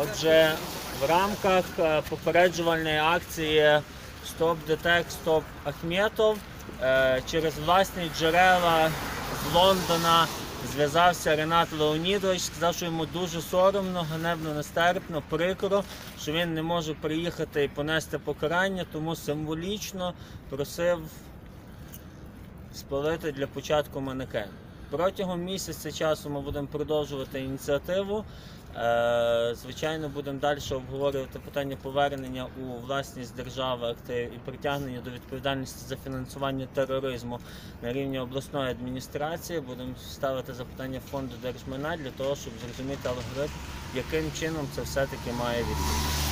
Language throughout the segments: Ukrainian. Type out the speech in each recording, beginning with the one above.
Отже, в рамках е, попереджувальної акції Стоп ДТЕК, Стоп Ахметов е, через власні джерела з Лондона зв'язався Ренат Леонідович, сказав, що йому дуже соромно, ганебно, нестерпно, прикро, що він не може приїхати і понести покарання, тому символічно просив спалити для початку манекен. Протягом місяця часу ми будемо продовжувати ініціативу. Е, Звичайно, будемо далі обговорювати питання повернення у власність держави активів і притягнення до відповідальності за фінансування тероризму на рівні обласної адміністрації. Будемо ставити запитання фонду держмайна для того, щоб зрозуміти алгоритм, яким чином це все-таки має відбутися.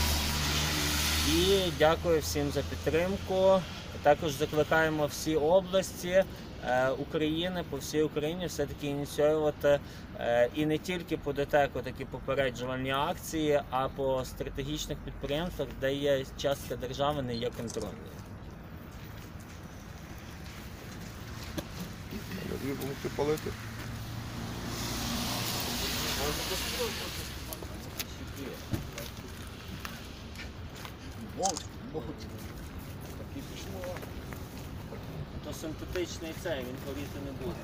І дякую всім за підтримку. Також закликаємо всі області України по всій Україні все-таки ініціювати е, і не тільки по ДТЕКу такі попереджувальні акції, а по стратегічних підприємствах, де є частка держави, не є контрольною. Тобі допомогти палити? То синтетичний цей, він горіти не буде.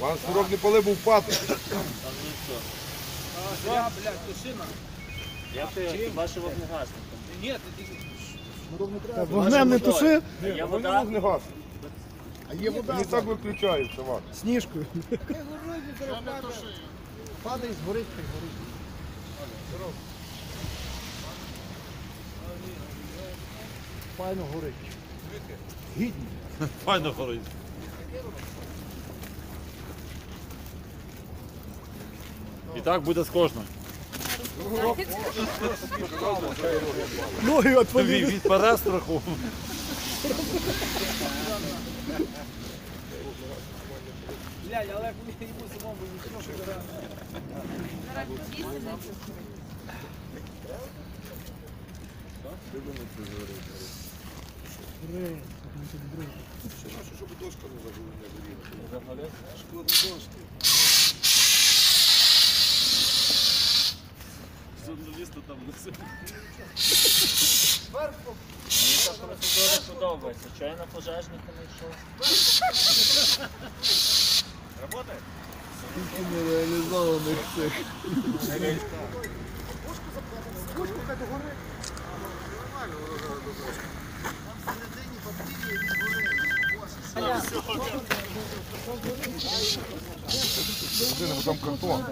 Пан Сирок не палив, був пати. А? Я, блядь, тушина. Я ти ваше вогнегасником. Ні, ти. Вогнем не туши, Вони вода? не а є вода Не так виключаються, Ван. сніжкою. Падає, згорить, хай горить. Файно горить. Гідно. Файно горить. І так буде з кожним. Ноги Від, отвалили. від перестраху. Блядь, але як йому самому нічого, що зараз... Щоб дошка не загоріла. Загорить? Шкода дошки. Журналісти там несуть. Мені ця процедура подобається. Що я на пожежника не йшов? Работає? Скільки нереалізованих цих. Людина, бо там картон.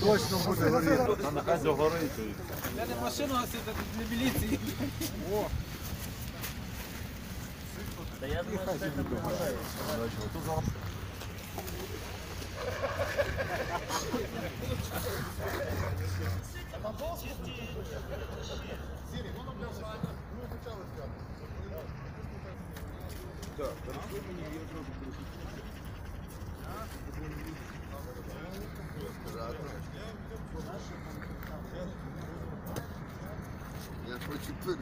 Точно буде горіти. Та нехай догорить. Я не машину гасити, для міліції. Та я думаю, що це не Так, перейшли мені, я зразу перейшов. Я хочу пирог.